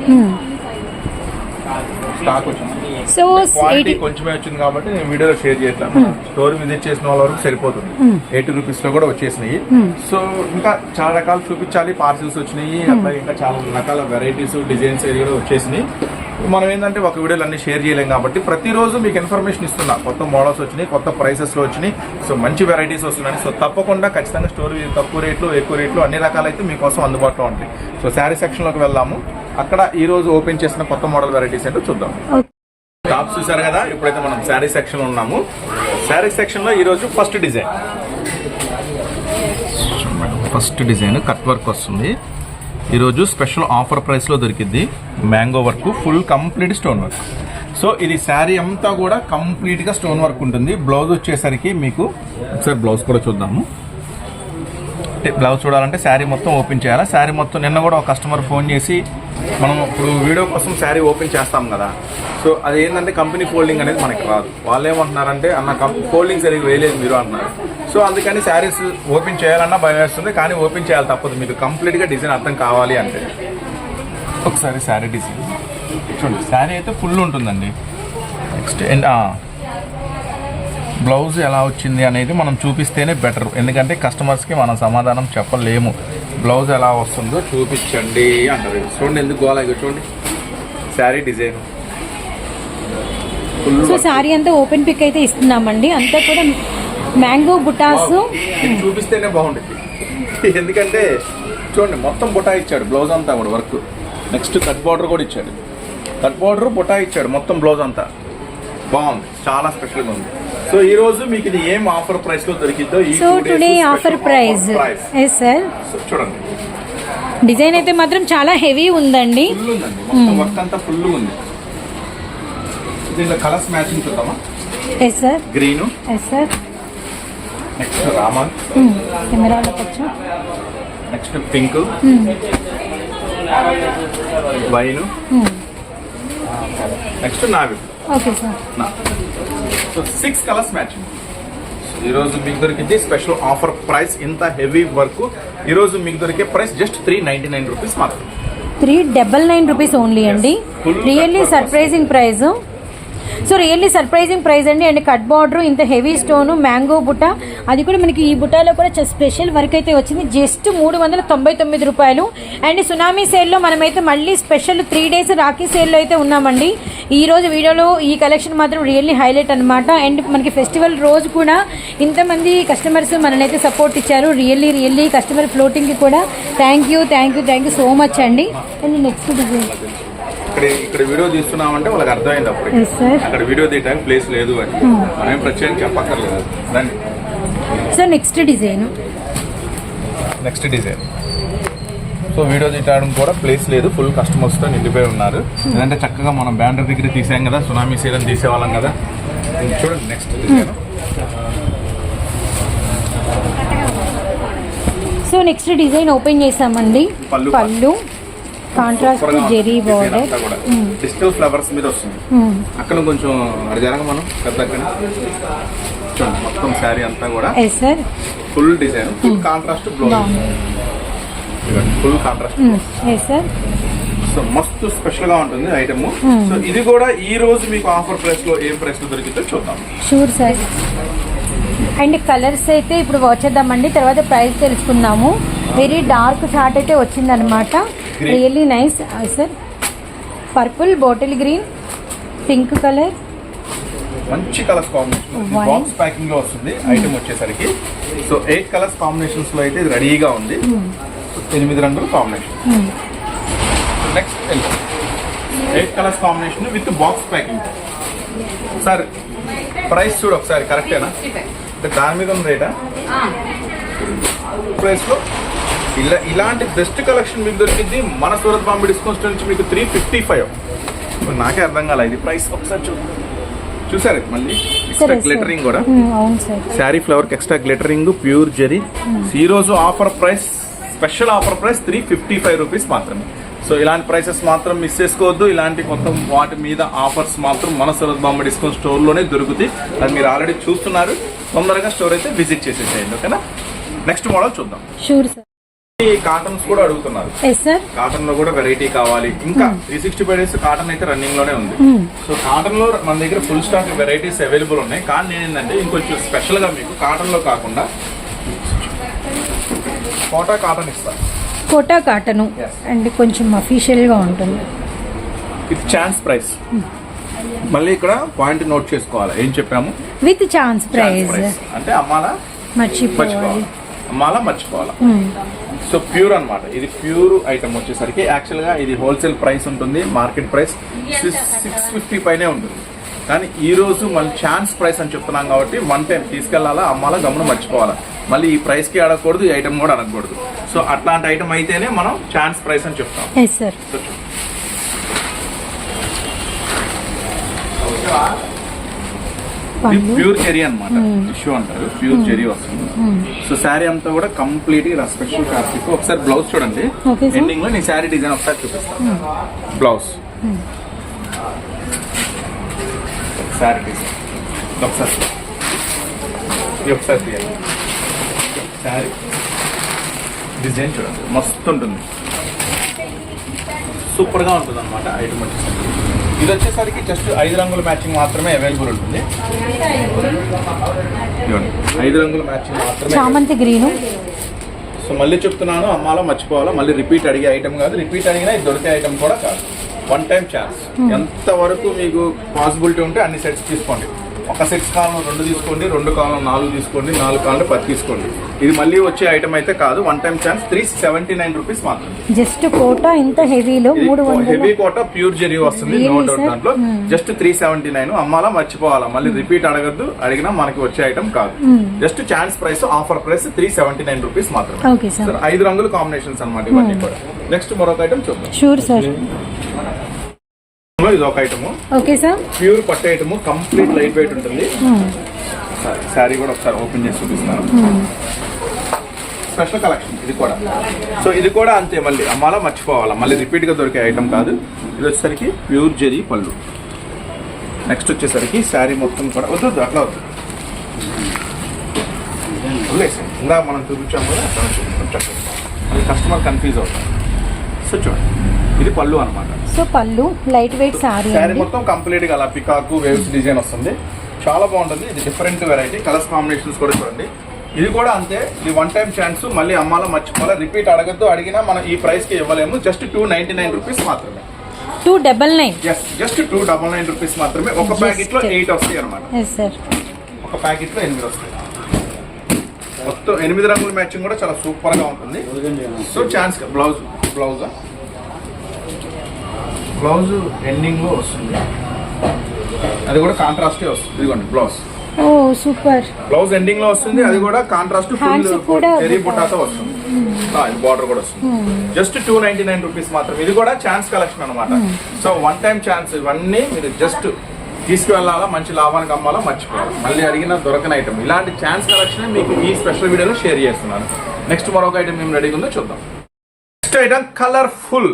స్టాక్ వచ్చింది. సో క్వాలిటీ ఎయిటీ కొంచెమే వచ్చింది కాబట్టి నేను వీడియోలో షేర్ చేస్తాను స్టోర్ విజిట్ చేసిన వాళ్ళ వరకు సరిపోతుంది. ఎయిటీ రూపీస్లో కూడా వచ్చేసినాయి. సో ఇంకా చాలా రకాలు చూపించాలి. పార్సిల్స్ వచ్చినాయి. అట్లా ఇంకా చాలా రకాల వెరైటీస్ డిజైన్స్ ఇది కూడా వచ్చేసినాయి. మనం ఏంటంటే ఒక వీడియోలు అన్ని షేర్ చేయలేం కాబట్టి ప్రతిరోజు మీకు ఇన్ఫర్మేషన్ ఇస్తున్నా. కొత్త మోడల్స్ వచ్చినాయి కొత్త ప్రైసెస్లో వచ్చినాయి. సో మంచి వెరైటీస్ వస్తున్నాయి. సో తప్పకుండా ఖచ్చితంగా స్టోర్ తక్కువ రేట్లు ఎక్కువ రేట్లు అన్ని రకాలైతే మీకోసం అందుబాటులో ఉంటాయి. సో శారీ సెక్షన్లోకి వెళ్దాము. అక్కడ ఈ రోజు ఓపెన్ చేసిన కొత్త మోడల్ వెరైటీస్ ఏంటో చూద్దాం. టాప్స్ చూసారు కదా? ఇప్పుడైతే మనం శారీ సెక్షన్లో ఉన్నాము. శారీ సెక్షన్లో ఈరోజు first design first design cut work వస్తుంది. ఈరోజు స్పెషల్ ఆఫర్ ప్రైస్లో దొరికింది mango work full complete stone work so ఇది శారీ అంతా కూడా కంప్లీట్గా స్టోన్ వర్క్ ఉంటుంది. బ్లౌజ్ వచ్చేసరికి మీకు ఒకసారి బ్లౌజ్ కూడా చూద్దాము. బ్లౌజ్ చూడాలంటే శారీ మొత్తం ఓపెన్ చేయాలి? శారీ మొత్తం నిన్న కూడా ఒక కస్టమర్ ఫోన్ చేసి మనం ఇప్పుడు వీడియో కోసం శారీ ఓపెన్ చేస్తాం కదా. సో అది ఏంటంటే కంపెనీ ఫోల్డింగ్ అనేది మనకి రాదు. వాళ్ళు ఏమంటున్నారంటే అన్న ఫోల్డింగ్ సరిగ్గా వేయలేదు మీరు అంటున్నారు. సో అందుకని శారీస్ ఓపెన్ చేయాలన్నా భయం వేస్తుంది కానీ ఓపెన్ చేయాలి తప్పదు. మీకు కంప్లీట్గా డిజైన్ అర్థం కావాలి అంటే. ఒకసారి శారీ డిజైన్. చూడండి శారీ అయితే ఫుల్ ఉంటుందండి. నెక్స్ట్ బ్లౌజ్ ఎలా వచ్చింది అనేది మనం చూపిస్తేనే బెటర్. ఎందుకంటే కస్టమర్స్కి మనం సమాధానం చెప్పలేము. బ్లౌజ్ ఎలా వస్తుందో చూపించండి అంటారు. చూడండి ఎందుకు గోలా చూడండి. శారీ డిజైన్. సో శారీ అంతా ఓపెన్ పిక్ అయితే ఇస్తున్నామండి. అంతా కూడా మ్యాంగో బుటాస్. చూపిస్తేనే బాగుంటుంది ఎందుకంటే చూడండి మొత్తం బుటా ఇచ్చాడు బ్లౌజ్ అంతా కూడా వర్క్. నెక్స్ట్ కట్ బార్డర్ కూడా ఇచ్చాడు. కట్ బార్డర్ బుటా ఇచ్చాడు మొత్తం బ్లౌజ్ అంతా. బాగుంది. చాలా స్పెషల్గా ఉంది. సో ఈ రోజు మీకు ఇది ఏం ఆఫర్ ప్రైస్లో దొరికిందో ఈ so today offer price. Yes sir చూడండి. డిజైన్ అయితే మాత్రం చాలా హెవీ ఉందండి. ఫుల్ ఉందండి. మొత్తం వర్క్ అంతా ఫుల్ ఉంది. దీంట్లో కలర్స్ మ్యాచింగ్ చూద్దామా? Yes sir green yes sir next Raman కెమెరాలో వచ్చా నెక్స్ట్ పింక్ వైన్ నెక్స్ట్ నావి okay sir. So six colours matching ఈరోజు మీకు దొరికింది స్పెషల్ ఆఫర్ ప్రైస్ ఇంత హెవీ వర్క్ ఈరోజు మీకు దొరికే price just three ninety nine rupees మాత్రం three double nine rupees only అండి really surprising price so really surprising price అండి. అండ్ కట్ బార్డర్ ఇంత హెవీ స్టోను మ్యాంగో బుట్ట. అది కూడా మనకి ఈ బుట్టాలో కూడా స్పెషల్ వర్క్ అయితే వచ్చింది. జస్ట్ మూడు వందల తొంభై తొమ్మిది రూపాయలు. అండ్ సునామీ సేల్లో మనమైతే మళ్ళీ స్పెషల్ త్రీ డేస్ రాఖీ సేల్లో అయితే ఉన్నామండి. ఈ రోజు వీడియోలో ఈ కలెక్షన్ మాత్రం రియల్లీ హైలైట్ అనమాట అండ్ మనకి ఫెస్టివల్ రోజు కూడా ఇంతమంది కస్టమర్స్ మననైతే సపోర్ట్ ఇచ్చారు. రియల్లీ రియల్లీ కస్టమర్ ఫ్లోటింగ్కి కూడా. Thank you thank you thank you so much అండి. అండ్ నెక్స్ట్ డిజైన్ ఇక్కడ ఇక్కడ వీడియో తీస్తున్నామంటే వాళ్ళకి అర్థమైంది అప్పుడు. సార్ అక్కడ వీడియో తీయడానికి ప్లేస్ లేదు అని. మనం ఏం ప్రత్యేకం చెప్పక్కర్లేదు. రండి. So next design next design so video తీయడానికి కూడా ప్లేస్ లేదు. ఫుల్ కస్టమర్స్తో నిండిపోయి ఉన్నారు. ఎందుకంటే చక్కగా మనం బ్యానర్ దగ్గర తీసాం కదా సునామీ సీజన్ తీసేవాళ్ళం కదా. చూడండి next design so next design open చేసామండి పళ్ళు. Contrast zari border digital flowers మీద వస్తుంది. అక్కడ కొంచెం జరగ మనం పెద్ద చూడండి మొత్తం శారీ అంతా కూడా. Sir full design full contrast blouse full contrast sir so మస్తు స్పెషల్గా ఉంటుంది ఐటమ్ సో ఇది కూడా ఈ రోజు మీకు ఆఫర్ ప్రైస్లో ఏం ప్రైస్లో దొరికితే చూద్దాం. షూర్ సార్ అండ్ కలర్స్ అయితే ఇప్పుడు వచ్చేద్దామండి తర్వాత ప్రైస్ తెలుసుకుందాము. వెరీ డార్క్ చార్ట్ అయితే వచ్చిందనమాట. Really nice sir purple bottle green pink colour మంచి కలర్స్ కాంబినేషన్. బాక్స్ ప్యాకింగ్లో వస్తుంది. ఐటమ్ వచ్చేసరికి. సో ఎయిట్ కలర్స్ కాంబినేషన్స్లో అయితే రెడీగా ఉంది. So, ఎనిమిది రంగుల combination next eight colours combination with box packing sir price చూడు ఒకసారి కరెక్టేనా అంటే దాని మీద ఉన్న రేటా ప్రైస్లో? ఇలా ఇలాంటి బెస్ట్ కలెక్షన్ మీకు దొరికింది మన సూరత్ బాంబే డిస్కౌంట్ స్టోర్ నుంచి మీకు త్రీ ఫిఫ్టీ ఫైవ్ నాకే అర్థం కాలే ఇది ప్రైస్ ఒకసారి చూ చూసారు మళ్ళీ? సరే గ్లిటరింగ్ కూడా. Sari flower extra glittering pure zari ఈ రోజు offer price special offer price three fifty five rupees మాత్రమే. సో ఇలాంటి ప్రైసెస్ మాత్రం మిస్ చేసుకోవద్దు. ఇలాంటి మొత్తం వాటి మీద ఆఫర్స్ మాత్రం మన సూరత్ బాంబే డిస్కౌంట్ స్టోర్లోనే దొరుకుతాయి. అది మీరు ఆల్రెడీ చూస్తున్నారు. తొందరగా స్టోర్ అయితే విజిట్ చేసేసేయండి ఓకేనా? నెక్స్ట్ మోడల్ చూద్దాం. షూర్ సార్ కాటన్స్ కూడా అడుగుతున్నారు. కాటన్లో కూడా వెరైటీ కావాలి. ఇంకా three sixty five days cotton అయితే రన్నింగ్లోనే ఉంది. సో కాటన్లో మన దగ్గర ఫుల్ స్టాక్ వెరైటీస్ అవైలబుల్ ఉన్నాయి. కానీ నేను ఏంటంటే ఇంకొంచెం స్పెషల్గా మీకు కాటన్లో కాకుండా కోటా కాటన్ ఇస్తాను కోటా కాటను. అండ్ కొంచెం అఫీషియల్గా ఉంటుంది. ఇది ఛాన్స్ ప్రైస్ మళ్ళీ ఇక్కడ పాయింట్ నోట్ చేసుకోవాలి. ఏం చెప్పాము? విత్ ఛాన్స్ ప్రైస్ అంటే అమ్మాలా? మర్చిపోవాలి. మర్చిపోవాలి. అమ్మాలా మర్చిపోవాలా? Hmm. సో ప్యూర్ అన్నమాట. ఇది ప్యూర్ ఐటమ్ వచ్చేసరికి. యాక్చువల్గా ఇది హోల్సేల్ ప్రైస్ ఉంటుంది మార్కెట్ ప్రైస్ సిక్స్ ఫిఫ్టీ పైనే ఉంటుంది. కానీ ఈ రోజు మళ్ళీ ఛాన్స్ ప్రైస్ అని చెప్తున్నాం కాబట్టి వన్ టైం తీసుకెళ్ళాలా అమ్మాలా గమనం మర్చిపోవాలా. మళ్ళీ ఈ ప్రైస్కి అడగకూడదు ఈ ఐటమ్ కూడా అడగకూడదు సో అట్లాంటి ఐటమ్ అయితేనే మనం ఛాన్స్ ప్రైస్ అని చెప్తాం. సో ప్యూర్ చెరీ అనమాట టిష్యూ అంటారు. ప్యూర్ చెరీ వస్తుంది. సో శారీ అంతా కూడా కంప్లీట్గా స్పెషల్ ఫ్యాబ్రిక్. ఒకసారి బ్లౌజ్ చూడండి. ఎండింగ్లో నీ శారీ డిజైన్ ఒకసారి చూపిస్తాను. బ్లౌజ్. శారీ డిజైన్. ఒకసారి ఒకసారి తీయాలి శారీ డిజైన్ చూడండి. మస్తు ఉంటుంది. సూపర్గా ఉంటుంది అనమాట ఐటమ్ ఇది వచ్చేసరికి జస్ట్ ఐదు రంగుల మ్యాచింగ్ మాత్రమే అవైలబుల్ ఉంటుంది. ఐదు రంగుల మ్యాచింగ్ మాత్రమే చామంతి గ్రీను. సో మళ్ళీ చెప్తున్నాను అమ్మాలో మర్చిపోవాలా? మళ్ళీ రిపీట్ అడిగే ఐటమ్ కాదు. రిపీట్ అడిగినా ఇది దొరికే ఐటమ్ కూడా కాదు. వన్ టైం ఛాన్స్ ఎంత వరకు మీకు పాసిబిలిటీ ఉంటే అన్ని సెట్స్ తీసుకోండి. ఒక సెట్స్ కాలం రెండు తీసుకోండి రెండు కాలం నాలుగు తీసుకోండి నాలుగు కాలం పది తీసుకోండి. ఇది మళ్ళీ వచ్చే ఐటమ్ అయితే కాదు one time chance three seventy nine rupees మాత్రమే. జస్ట్ కోటా ఇంత హెవీలో మూడు హెవీ కోట ప్యూర్ జెరీ వస్తుంది నో డౌట్? దాంట్లో. జస్ట్ త్రీ సెవెంటీ నైన్ అమ్మాలా మర్చిపోవాలా? మళ్ళీ రిపీట్ అడగద్దు అడిగినా మనకి వచ్చే ఐటమ్ కాదు. Just chance price offer price three seventy nine rupees మాత్రమే. ఓకే సార్ సార్ ఐదు రంగుల కాంబినేషన్స్ అన్నమాట ఇవన్నీ కూడా. నెక్స్ట్ మరొక ఐటమ్ చూద్దాం. షూర్ సార్ ఇది ఒక ఐటమ్ ఓకే సార్. ప్యూర్ పట్టు ఐటమ్ కంప్లీట్ లైట్ వెయిట్ ఉంటుంది. శారీ కూడా ఒకసారి ఓపెన్ చేసి చూపిస్తాను. స్పెషల్ కలెక్షన్ ఇది కూడా. సో ఇది కూడా అంతే మళ్ళీ. అమ్మాలా మర్చిపోవాలా? మళ్ళీ రిపీట్గా దొరికే ఐటమ్ కాదు. ఇది వచ్చేసరికి ప్యూర్ జెరీ పళ్ళు. నెక్స్ట్ వచ్చేసరికి శారీ మొత్తం కూడా. వద్దు అట్లా వద్దు. వదిలేసి ఇందా మనం చూపించాం కూడా కస్టమర్ కన్ఫ్యూజ్ అవుతారు సో చూడండి. ఇది పళ్ళు అన్నమాట. సో పళ్ళు లైట్ వెయిట్ సారీ అండి. మొత్తం కంప్లీట్గా అలా పికాకు వేవ్స్ డిజైన్ వస్తుంది. చాలా బాగుంటుంది. ఇది డిఫరెంట్ వెరైటీ కలర్స్ కాంబినేషన్స్ కూడా చూడండి. ఇది కూడా అంతే. ఇది వన్ టైం ఛాన్స్ మళ్ళీ అమ్మాలా మర్చిపోవాలా రిపీట్ అడగద్దు. అడిగినా మనం ఈ ప్రైస్కి ఇవ్వలేము. Just two ninety nine rupees మాత్రమే two double nine just two double nine rupees మాత్రమే. ఒక ప్యాకెట్లో ఎయిట్ వస్తాయి అనమాట సార్ ఒక ప్యాకెట్లో ఎనిమిది వస్తాయి. మొత్తం ఎనిమిది రంగుల మ్యాచింగ్ కూడా చాలా సూపర్గా ఉంటుంది. So chance blouse blouse blouse ఎండింగ్లో వస్తుంది. అది కూడా కాంట్రాస్టే వస్తుంది. ఇదిగోండి బ్లౌజ్. ఓ సూపర్. బ్లౌజ్ ఎండింగ్లో వస్తుంది అది కూడా కాంట్రాస్ట్ ఫుల్ చెరీ. బుట్టాతో వస్తుంది. ఆ, ఇది బార్డర్ కూడా వస్తుంది. Just two ninety nine rupees మాత్రం. ఇది కూడా ఛాన్స్ కలెక్షన్ అనమాట సో వన్ టైం ఛాన్స్ ఇవన్నీ మీరు జస్ట్ తీసుకువెళ్ళాలా మంచి లాభానికి అమ్మాలా మర్చిపోవాలి మళ్ళీ అడిగిన దొరకని ఐటమ్ ఇలాంటి ఛాన్స్ కలెక్షన్ మీకు ఈ స్పెషల్ వీడియోలో షేర్ చేస్తున్నాను. నెక్స్ట్ మరొక ఐటమ్ మేము రెడీగా ఉందో చూద్దాం. నెక్స్ట్ ఐటమ్ కలర్ఫుల్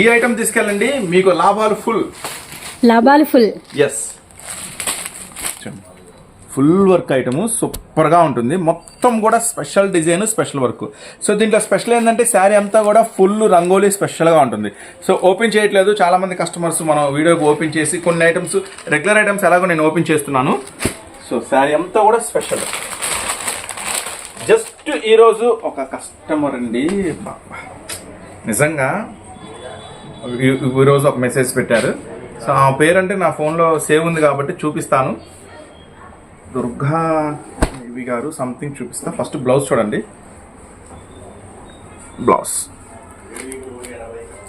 ఈ ఐటమ్ తీసుకెళ్ళండి. మీకు లాభాలు ఫుల్ లాభాలు full yes full work item సూపర్గా ఉంటుంది. మొత్తం కూడా special design special work so దీంట్లో స్పెషల్ ఏంటంటే శారీ అంతా కూడా ఫుల్ రంగోలీ స్పెషల్గా ఉంటుంది. సో ఓపెన్ చేయట్లేదు. చాలా మంది కస్టమర్స్ మనం వీడియోకి ఓపెన్ చేసి కొన్ని ఐటమ్స్ రెగ్యులర్ ఐటమ్స్ ఎలాగో నేను ఓపెన్ చేస్తున్నాను. సో శారీ అంతా కూడా స్పెషల్ జస్ట్ ఈరోజు ఒక కస్టమర్ అండి. నిజంగా ఈరోజు ఒక మెసేజ్ పెట్టారు. సో ఆ పేరంటే నా ఫోన్లో సేవ్ ఉంది కాబట్టి చూపిస్తాను. దుర్గా ఇవి గారు సంథింగ్ చూపిస్తా. ఫస్ట్ బ్లౌజ్ చూడండి. బ్లౌజ్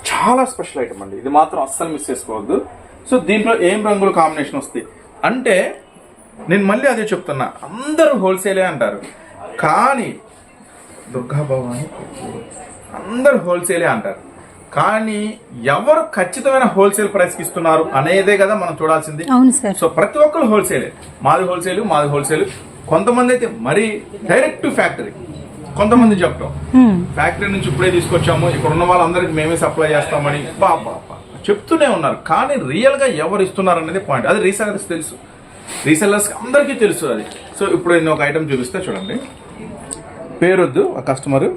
చాలా స్పెషల్ ఐటమ్ అండి. ఇది మాత్రం అస్సలు మిస్ చేసుకోవద్దు. సో దీంట్లో ఏం రంగుల కాంబినేషన్ వస్తాయి? అంటే నేను మళ్ళీ అదే చెప్తున్నా. అందరూ హోల్సేలే అంటారు. కానీ దుర్గా భవాని అందరూ హోల్సేలే అంటారు. కానీ ఎవరు ఖచ్చితమైన హోల్సేల్ ప్రైస్కి ఇస్తున్నారు అనేదే కదా మనం చూడాల్సింది. సో ప్రతి ఒక్కరు హోల్సేలే. మాది హోల్సేల్ మాది హోల్సేల్. కొంతమంది అయితే మరీ డైరెక్ట్ ఫ్యాక్టరీ. కొంతమంది చెప్పడం హ్మ్. ఫ్యాక్టరీ నుంచి ఇప్పుడే తీసుకొచ్చాము. ఇక్కడ ఉన్న వాళ్ళందరికీ మేమే సప్లై చేస్తామని. బా బా బా. చెప్తూనే ఉన్నారు. కానీ రియల్గా ఎవరు ఇస్తున్నారు అనేది పాయింట్ అది రీసెలర్స్ తెలుసు. రీసెల్లర్స్ అందరికీ తెలుసు అది. సో ఇప్పుడు నేను ఒక ఐటమ్ చూపిస్తే చూడండి. పేరొద్దు ఆ కస్టమర్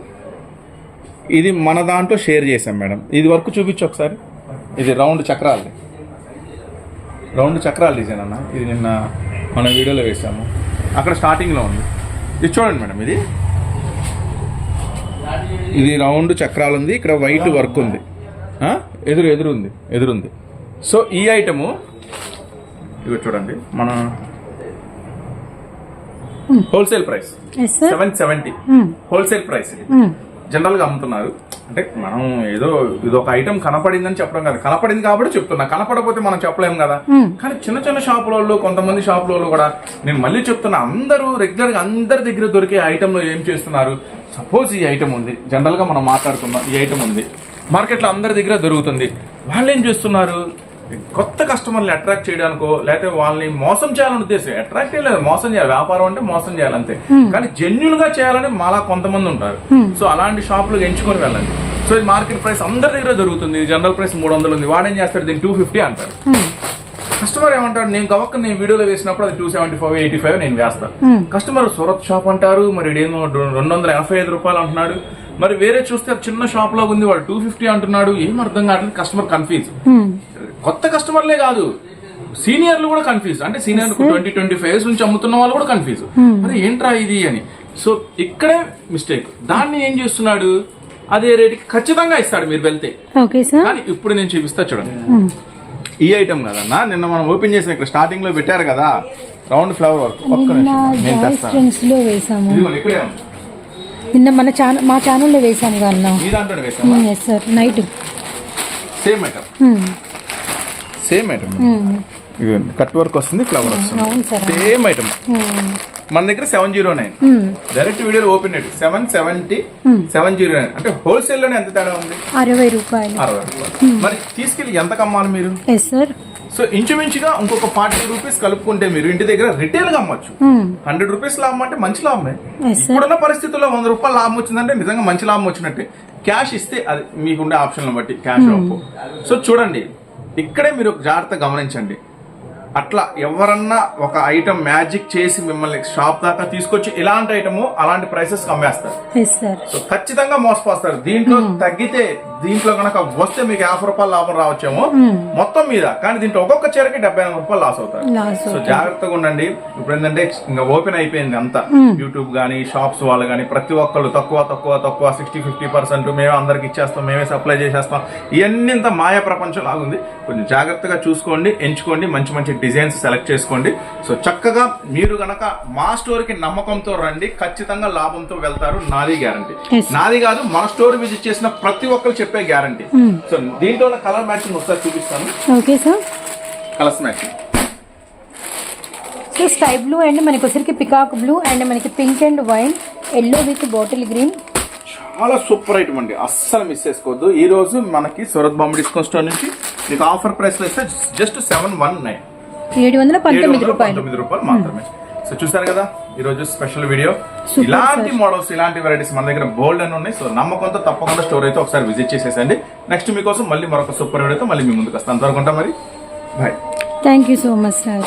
ఇది మన దాంట్లో షేర్ చేశాం మేడం. ఇది వర్క్ చూపించు ఒకసారి. ఇది రౌండ్ చక్రాలది రౌండ్ చక్రాల డిజైన్ అన్న. ఇది నిన్న మన వీడియోలో వేసాము అక్కడ స్టార్టింగ్లో ఉంది. ఇది చూడండి మేడం ఇది. ఇది రౌండ్ చక్రాలు ఉంది. ఇక్కడ వైట్ వర్క్ ఉంది? ఎదురు ఎదురు ఉంది. ఎదురుంది సో ఈ ఐటము ఇవి చూడండి. మన wholesale price seven seventy. Wholesale price ఇది. హ్మ్. జనరల్గా అమ్ముతున్నారు. అంటే మనం ఏదో ఇది ఒక ఐటమ్ కనపడిందని చెప్పడం కదా. కనపడింది కాబట్టి చెప్తున్నా. కనపడకపోతే మనం చెప్పలేం కదా. కానీ చిన్న చిన్న షాపులలో కొంతమంది షాపులలో కూడా నేను మళ్ళీ చెప్తున్నా అందరూ రెగ్యులర్గా అందరి దగ్గర దొరికే ఐటమ్లో ఏం చేస్తున్నారు? సపోజ్ ఈ ఐటమ్ ఉంది. జనరల్గా మనం మాట్లాడుకున్నాం ఈ ఐటమ్ ఉంది. మార్కెట్లో అందరి దగ్గర దొరుకుతుంది. వాళ్ళు ఏం చేస్తున్నారు? కొత్త కస్టమర్ని అట్రాక్ట్ చేయడానికో లేకపోతే వాళ్ళని మోసం చేయాలని ఉద్దేశం. అట్రాక్ట్ లేదు మోసం చేయాలి. వ్యాపారం అంటే మోసం చేయాలి అంతే. కానీ జెన్యున్గా చేయాలని మాలా కొంతమంది ఉంటారు. సో అలాంటి షాపులు ఎంచుకొని వెళ్ళండి. సో ఇది మార్కెట్ ప్రైస్ అందరి దగ్గర దొరుకుతుంది. జనరల్ ప్రైస్ మూడు వందలు ఉంది. వాడేం చేస్తాడు? దీన్ని టూ ఫిఫ్టీ అంటారు కస్టమర్ ఏమంటాడు? నేను గవక్క నేను వీడియోలో వేసినప్పుడు అది two seventy five eighty five నేను వేస్తాను కస్టమర్ సూరత్ షాప్ అంటారు. మరి ఇడేమో రెండు వందల ఎనభై ఐదు రూపాయలు అంటున్నాడు. మరి వేరే చూస్తే చిన్న షాప్లో ఉంది వాడు టూ ఫిఫ్టీ అంటున్నాడు ఏం అర్థం కావట్లేదు కస్టమర్ కన్ఫ్యూజ్ హ్మ్. కొత్త కస్టమర్లే కాదు సీనియర్లు కూడా కన్ఫ్యూజ్ అంటే సీనియర్ ట్వంటీ ట్వంటీ ఫైవ్ నుంచి అమ్ముతున్న వాళ్ళు కూడా కన్ఫ్యూజ్ మరి ఏంట్రా ఇది అని. సో ఇక్కడే మిస్టేక్ దాన్ని ఏం చేస్తున్నాడు? అదే రేటుకి ఖచ్చితంగా ఇస్తాడు మీరు వెళ్తే. కానీ ఇప్పుడు నేను చూపిస్తా చూడండి. హ్మ్. ఈ ఐటమ్ కదన్నా నిన్న మనం ఓపెన్ చేసిన ఇక్కడ స్టార్టింగ్లో పెట్టారు కదా రౌండ్ ఫ్లవర్ వర్క్ ఒక్క నిమిషం నేను తెస్తాను. ఇక్కడే నిన్న మన ఛానల్ మా ఛానల్లో వేసాము వేసామా yes sir night same item హ్మ్. Same item. ఇదిగోండి కట్ వర్క్ వస్తుంది ఫ్లవర్ వస్తుంది. అవును సార్ సేమ్ ఐటమ్ హ్మ్. మన దగ్గర seven zero nine. Direct video open rate seven seventy seven zero nine అంటే హోల్సేల్లోనే ఎంత తేడా ఉంది? అరవై రూపాయలు. అరవై రూపాయలు. మరి తీసుకెళ్ళి ఎంత కమ్మాలి మీరు? ఎస్ సార్ సో ఇంచుమించుగా ఇంకొక ఫార్టీ రూపీస్ కలుపుకుంటే మీరు ఇంటి దగ్గర రిటైల్గా అమ్మొచ్చు. హండ్రెడ్ రూపీస్ లాభం అంటే మంచి లాభమే. ఇప్పుడున్న పరిస్థితుల్లో వంద రూపాయలు లాభం వచ్చిందంటే నిజంగా మంచి లాభం వచ్చినట్టే. క్యాష్ ఇస్తే అది మీకుండే ఆప్షన్లను బట్టి క్యాష్ సో చూడండి. ఇక్కడే మీరు జాగ్రత్త గమనించండి. అట్లా ఎవరన్నా ఒక ఐటమ్ మ్యాజిక్ చేసి మిమ్మల్ని షాప్ దాకా తీసుకొచ్చి ఇలాంటి ఐటమ్ అలాంటి ప్రైసెస్ అమ్మేస్తారు. సో ఖచ్చితంగా మోసపోస్తారు. దీంట్లో తగ్గితే దీంట్లో కనుక వస్తే మీకు యాభై రూపాయలు లాభం రావచ్చేమో. మొత్తం మీద. కానీ దీంట్లో ఒక్కొక్క చీరకి డెబ్బై ఎనిమిది రూపాయలు లాస్ అవుతారు. సో జాగ్రత్తగా ఉండండి. ఇప్పుడు ఏంటంటే ఇంకా ఓపెన్ అయిపోయింది అంతా. యూట్యూబ్ కానీ షాప్స్ వాళ్ళు కానీ ప్రతి ఒక్కళ్ళు తక్కువ తక్కువ తక్కువ సిక్స్టీ ఫిఫ్టీ పర్సెంట్ మేమే అందరికి ఇచ్చేస్తాం మేమే సప్లై చేసేస్తాం. ఇవన్నీ ఇంత మాయ ప్రపంచం లాగుంది కొంచెం జాగ్రత్తగా చూసుకోండి ఎంచుకోండి మంచి మంచి డిజైన్స్ సెలెక్ట్ చేసుకోండి. సో చక్కగా మీరు గనక మా స్టోర్కి నమ్మకంతో రండి ఖచ్చితంగా లాభంతో వెళ్తారు నాది గ్యారంటీ. నాది కాదు మన స్టోర్ విజిట్ చేసిన ప్రతి ఒక్కరు చెప్పే గ్యారంటీ. సో దీంట్లో కలర్ మ్యాచింగ్ ఒకసారి చూపిస్తాను. Okay sir colours matching so sky blue and మనకి వచ్చరికి పికాక్ బ్లూ అండ్ మనకి pink and wine yellow with bottle green చాలా సూపర్ ఐటమ్ అండి. అస్సలు మిస్ చేసుకోవద్దు. ఈ రోజు మనకి సూరత్ బాంబే డిస్కౌంట్ స్టోర్ నుంచి మీకు ఆఫర్ ప్రైస్లో ఇస్తే జస్ట్ సెవెన్ వన్ నైన్ ఏడు వందల పంతొమ్మిది రూపాయలు. పంతొమ్మిది రూపాయలు మాత్రమే. సో చూసారు కదా? ఈ రోజు స్పెషల్ వీడియో ఇలాంటి మోడల్స్ ఇలాంటి వెరైటీస్ మన దగ్గర బోల్డ్ అని ఉన్నాయి. సో నమ్మకంతో తప్పకుండా స్టోర్ అయితే ఒకసారి విజిట్ చేసేసండి నెక్స్ట్ మీకోసం మళ్ళీ మరొక సూపర్ వీడియోతో మళ్ళీ మీ ముందుకు వస్తాను. అంతవరకు ఉంటాం మరి. Bye thank you so much sir